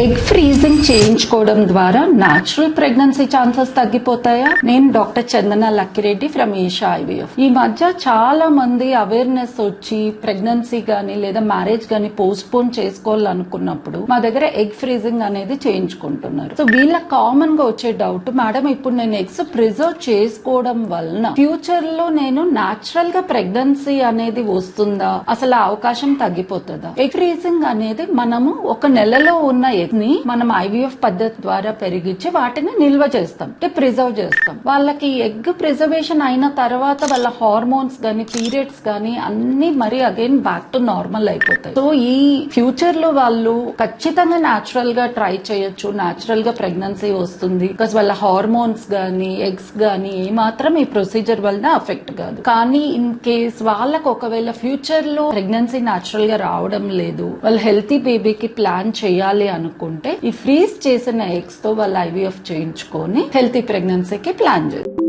Egg freezing చేయించుకోవడం ద్వారా natural pregnancy chances తగ్గిపోతాయా? నేను doctor Chandana Lakkireddy from Asia IVF ఈ మధ్య చాలా మంది అవేర్నెస్ వచ్చి ప్రెగ్నెన్సీ గానీ లేదా మ్యారేజ్ గానీ పోస్ట్ పోన్ చేసుకోవాలనుకున్నప్పుడు మా దగ్గర ఎగ్ ఫ్రీజింగ్ అనేది చేయించుకుంటున్నారు. సో వీళ్ళ కామన్గా వచ్చే డౌట్ మేడం ఇప్పుడు నేను ఎగ్స్ ప్రిజర్వ్ చేసుకోవడం వలన ఫ్యూచర్లో నేను న్యాచురల్గా ప్రెగ్నెన్సీ అనేది వస్తుందా? అసలు అవకాశం తగ్గిపోతుందా? ఎగ్ ఫ్రీజింగ్ అనేది మనము ఒక నెలలో ఉన్న ఎగ్ ని మనం ఐవీఎఫ్ పద్ధతి ద్వారా పెరిగించి వాటిని నిల్వ చేస్తాం అంటే ప్రిజర్వ్ చేస్తాం. వాళ్ళకి ఎగ్ ప్రిజర్వేషన్ అయిన తర్వాత వాళ్ళ హార్మోన్స్ గానీ పీరియడ్స్ గానీ అన్ని మరి అగైన్ బ్యాక్ టు నార్మల్ అయిపోతాయి. సో ఈ ఫ్యూచర్లో వాళ్ళు ఖచ్చితంగా న్యాచురల్గా ట్రై చేయొచ్చు న్యాచురల్గా ప్రెగ్నెన్సీ వస్తుంది. బికాస్ వాళ్ళ హార్మోన్స్ గానీ ఎగ్స్ గానీ ఏ మాత్రం ఈ ప్రొసీజర్ వలన అఫెక్ట్ కాదు. కానీ ఇన్ కేస్ వాళ్ళకు ఒకవేళ ఫ్యూచర్లో ప్రెగ్నెన్సీ న్యాచురల్గా రావడం లేదు వాళ్ళు హెల్తీ బేబీకి ప్లాన్ చేయాలి అనుకుంటే ఈ ఫ్రీజ్ చేసిన ఎగ్స్తో వాళ్ళు ఐవీఎఫ్ చేయించుకొని హెల్తీ ప్రెగ్నెన్సీకి ప్లాన్ చేస్తారు